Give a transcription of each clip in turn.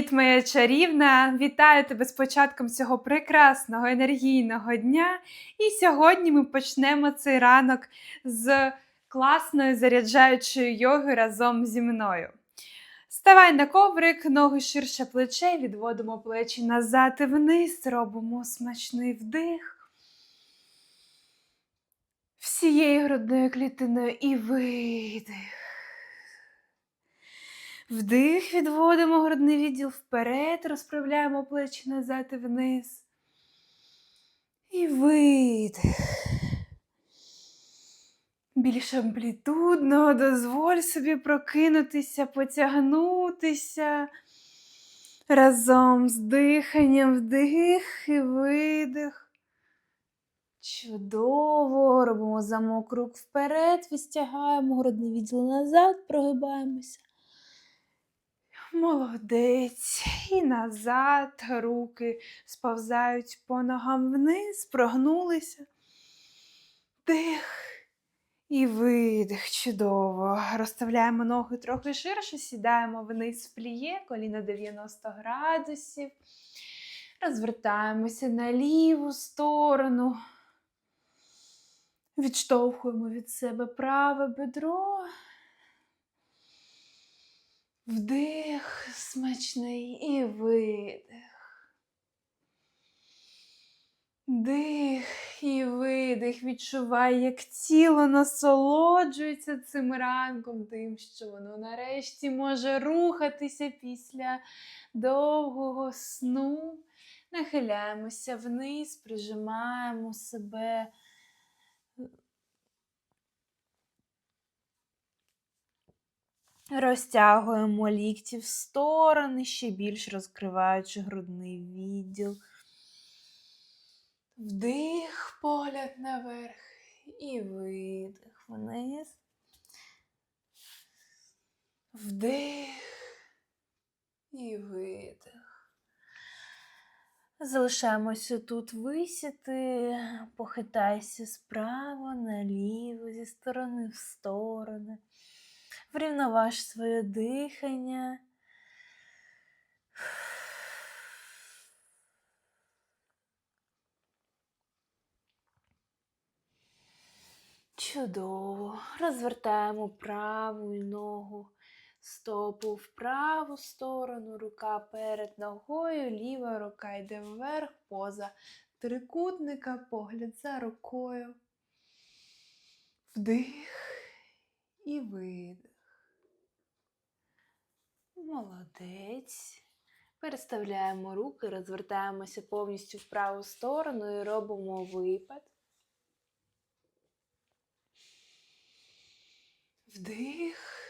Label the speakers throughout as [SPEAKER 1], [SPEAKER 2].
[SPEAKER 1] Привіт, моя чарівна! Вітаю тебе з початком цього прекрасного енергійного дня. І сьогодні ми почнемо цей ранок з класної заряджаючої йоги разом зі мною. Ставай на коврик, ноги ширше плечей, відводимо плечі назад і вниз, робимо смачний вдих. Всією грудною клітиною і видих. Вдих, відводимо грудний відділ вперед, розправляємо плечі назад і вниз. І видих. Більш амплітудного, дозволь собі прокинутися, потягнутися разом з диханням, вдих і видих. Чудово. Робимо замок рук вперед, відстягаємо грудний відділ назад, прогибаємося. Молодець. І назад руки сповзають по ногам вниз, прогнулися. Дих і видих. Чудово. Розставляємо ноги трохи ширше, сідаємо вниз в пліє, коліно 90 градусів. Розвертаємося на ліву сторону. Відштовхуємо від себе праве бедро. Вдих смачний і видих. Дих і видих. Відчувай, як тіло насолоджується цим ранком, тим, що воно нарешті може рухатися після довгого сну. Нахиляємося вниз, прижимаємо себе. Розтягуємо лікті в сторони, ще більш розкриваючи грудний відділ. Вдих, погляд наверх і видих вниз. Вдих і видих. Залишаємося тут висіти, похитайся справа наліво, зі сторони в сторони. Врівноваж своє дихання. Чудово. Розвертаємо праву ногу, стопу в праву сторону, рука перед ногою, ліва рука йде вверх, поза трикутника, погляд за рукою. Вдих і видих. Молодець. Переставляємо руки, розвертаємося повністю в праву сторону і робимо випад. Вдих.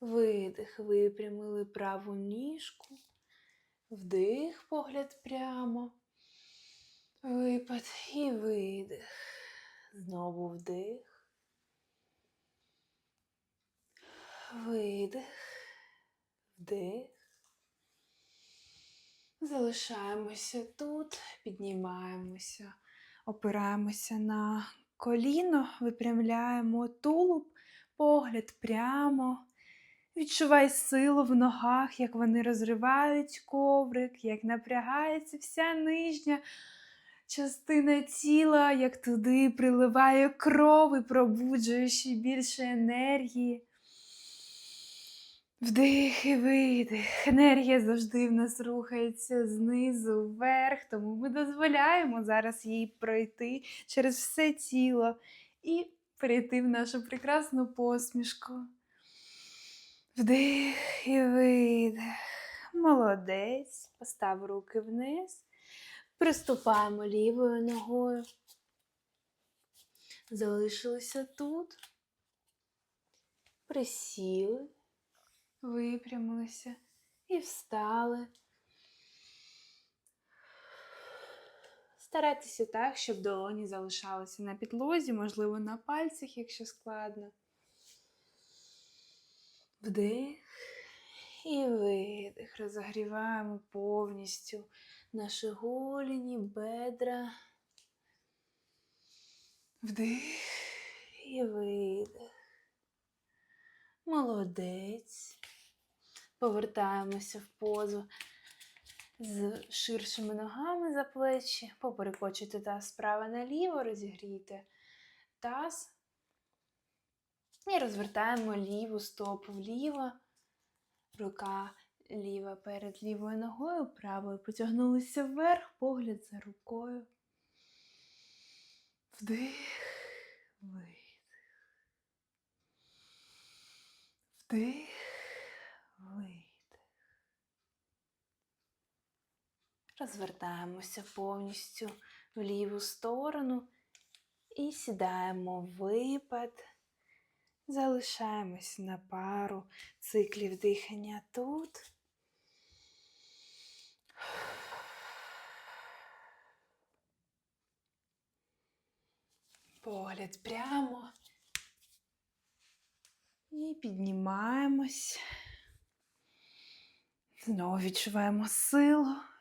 [SPEAKER 1] Видих. Випрямили праву ніжку. Вдих, погляд прямо. Випад і видих. Знову вдих. Видих, вдих. Залишаємося тут, піднімаємося, опираємося на коліно, випрямляємо тулуб, погляд прямо. Відчувай силу в ногах, як вони розривають коврик, як напрягається вся нижня частина тіла, як туди приливає кров і пробуджує ще більше енергії. Вдих і видих. Енергія завжди в нас рухається знизу вверх, тому ми дозволяємо зараз їй пройти через все тіло і перейти в нашу прекрасну посмішку. Вдих і видих. Молодець. Постав руки вниз. Приступаємо лівою ногою. Залишилися тут. Присіли випрямилися і встали. Старайтеся так, щоб долоні залишалися на підлозі, можливо, на пальцях, якщо складно. Вдих і видих. Розогріваємо повністю наші голіні, бедра. Вдих і видих. Молодець. Повертаємося в позу з ширшими ногами за плечі. Поперекочуйте таз справа наліво, розігрійте таз. І розвертаємо ліву стопу вліво. Рука ліва перед лівою ногою, правою потягнулися вверх, погляд за рукою. Вдих, Розвертаємося повністю в ліву сторону і сідаємо в випад. Залишаємось на пару циклів дихання тут. Погляд прямо. І піднімаємось. Знову відчуваємо силу.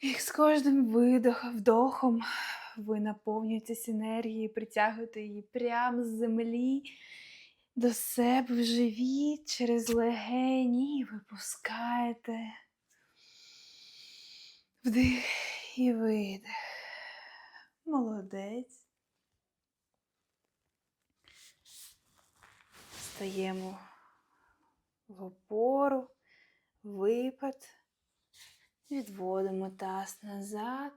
[SPEAKER 1] І з кожним видохом, вдохом ви наповнюєтесь енергією, притягуєте її прямо з землі до себе в живіт через легені випускаєте. Вдих і видих. Молодець. Стаємо в опору, випад, відводимо таз назад.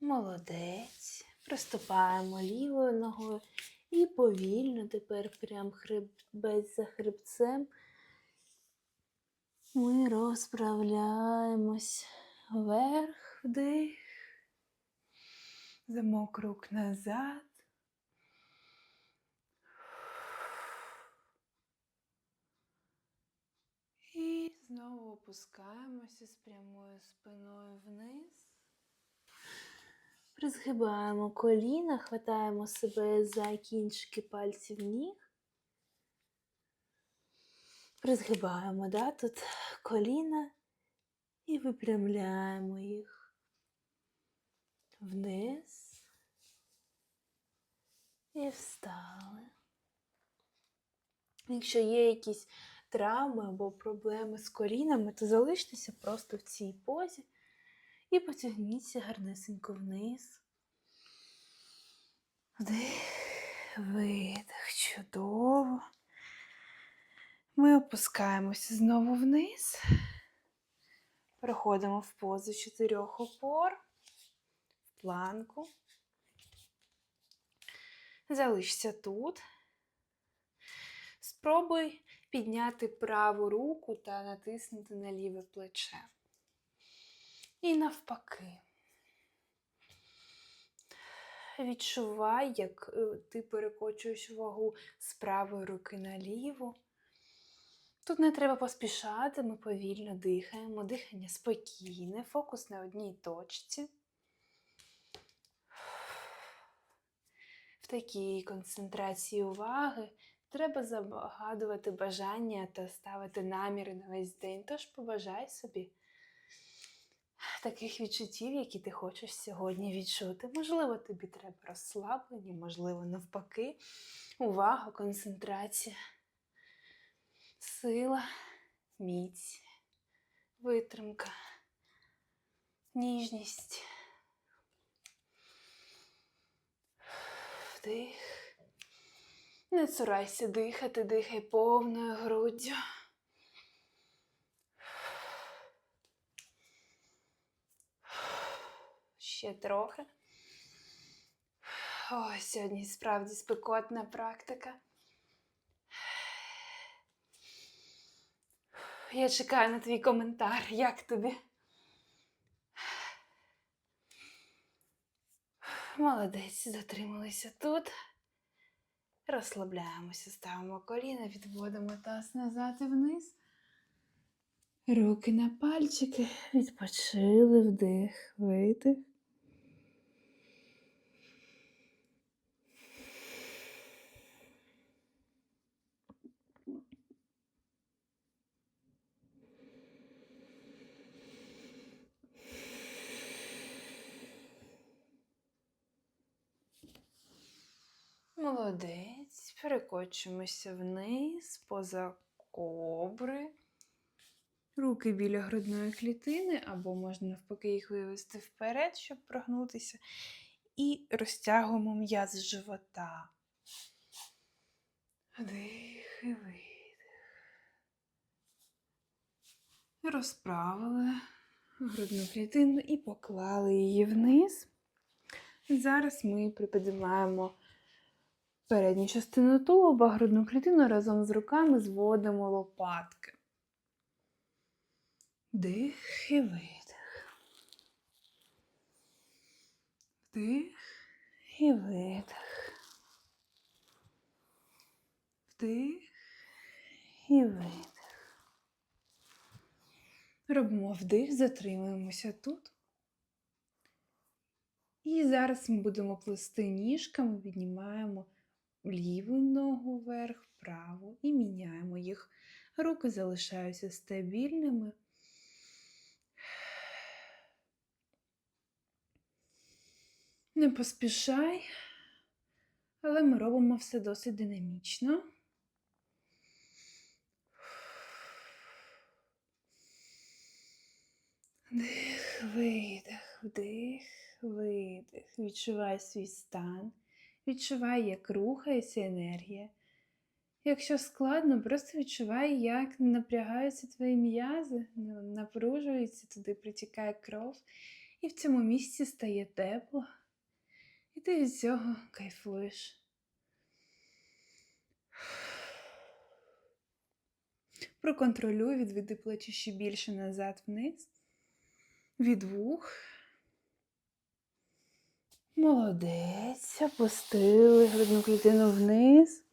[SPEAKER 1] Молодець. Приступаємо лівою ногою і повільно тепер прям хребець за хребцем. Ми розправляємось вверх, вдих, замок рук назад. І знову опускаємося з прямою спиною вниз. Призгибаємо коліна, хватаємо себе за кінчики пальців ніг. Призгибаємо да, тут коліна і випрямляємо їх вниз і встали. Якщо є якісь травми або проблеми з колінами, то залиштеся просто в цій позі. І потягніться гарнесенько вниз. Вдих, видих, чудово. Ми опускаємося знову вниз. Переходимо в позу чотирьох опор, в планку. Залишся тут. Спробуй підняти праву руку та натиснути на ліве плече. І навпаки. Відчувай, як е, ти перекочуєш вагу з правої руки на ліву. Тут не треба поспішати, ми повільно дихаємо, дихання спокійне, фокус на одній точці. В такій концентрації уваги треба загадувати бажання та ставити наміри на весь день. Тож побажай собі таких відчуттів, які ти хочеш сьогодні відчути. Можливо, тобі треба розслаблення, можливо, навпаки, увага, концентрація, сила, міць, витримка, ніжність. Вдих. Не цурайся дихати, дихай повною груддю. Ще трохи. Ой, сьогодні справді спекотна практика. Я чекаю на твій коментар. Як тобі? Молодець, затрималися тут. Розслабляємося, ставимо коліна, відводимо таз назад і вниз. Руки на пальчики, відпочили, вдих, видих. Молодець. Перекочуємося вниз, поза кобри. Руки біля грудної клітини, або можна навпаки їх вивести вперед, щоб прогнутися. І розтягуємо м'яз живота. Вдих і видих. Розправили грудну клітину і поклали її вниз. Зараз ми приподимаємо передню частину тулуба, грудну клітину разом з руками зводимо лопатки. Вдих і видих. Вдих і видих. Вдих і видих. Робимо вдих, затримуємося тут. І зараз ми будемо плести ніжками, піднімаємо ліву ногу вверх, праву і міняємо їх. Руки залишаються стабільними. Не поспішай, але ми робимо все досить динамічно. Вдих, видих, вдих, видих. Відчувай свій стан. Відчувай, як рухається енергія. Якщо складно, просто відчувай, як напрягаються твої м'язи, напружуються, туди притікає кров, і в цьому місці стає тепло. І ти від цього кайфуєш. Проконтролюй, відведи плечі ще більше назад вниз. Від вух. Молодець. Опустили грудну клітину вниз.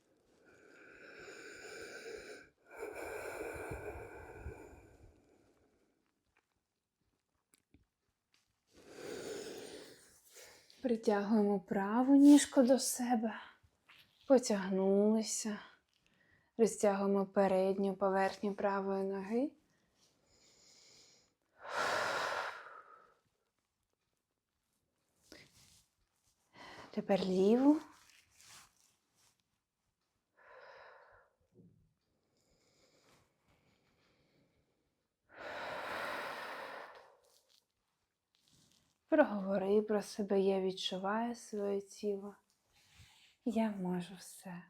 [SPEAKER 1] Притягуємо праву ніжку до себе, потягнулися, розтягуємо передню поверхню правої ноги. Тепер ліву. Проговори про себе, я відчуваю своє тіло. Я можу все.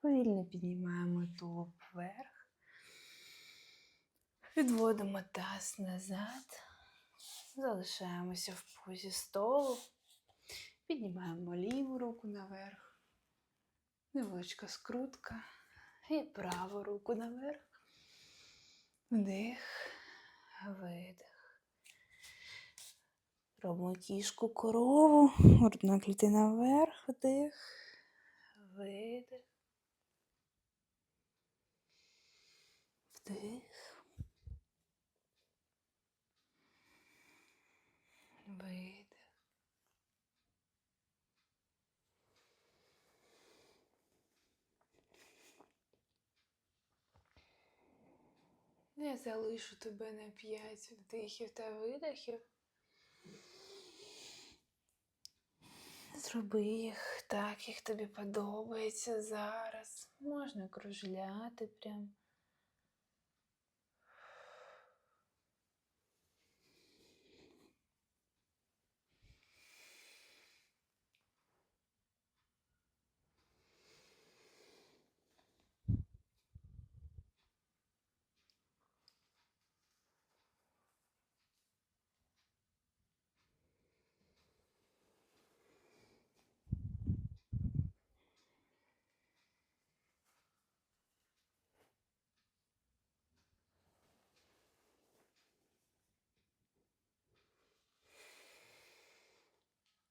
[SPEAKER 1] Повільно піднімаємо тулуб вверх. Відводимо таз назад. Залишаємося в позі столу. Піднімаємо ліву руку наверх. Невеличка скрутка. І праву руку наверх. Вдих, видих. Робимо кішку корову, грудна клітина вверх, вдих, видих. Вдих. Видих. Я залишу тебе на п'ять вдихів та видихів. Зроби їх так, як тобі подобається зараз. Можна кружляти прям.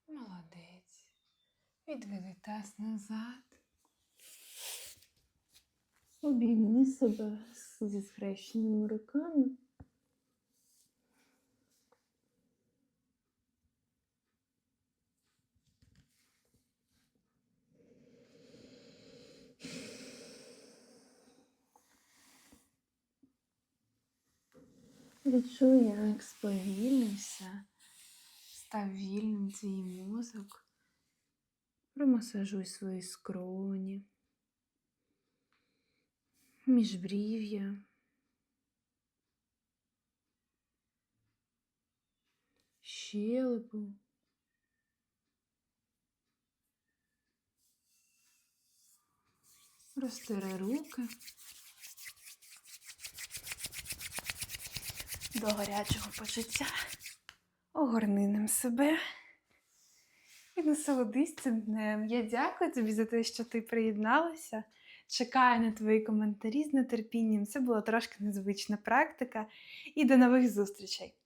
[SPEAKER 1] Молодець. Відведи таз назад. Обійми себе зі схрещеними руками. Відчуй, як сповільнився, став вільним твій мозок. Промасажуй свої скроні, міжбрів'я. Щелепу. Розтири руки. До гарячого почуття. Огорни ним себе. І насолодись цим днем. Я дякую тобі за те, що ти приєдналася. Чекаю на твої коментарі з нетерпінням. Це була трошки незвична практика. І до нових зустрічей!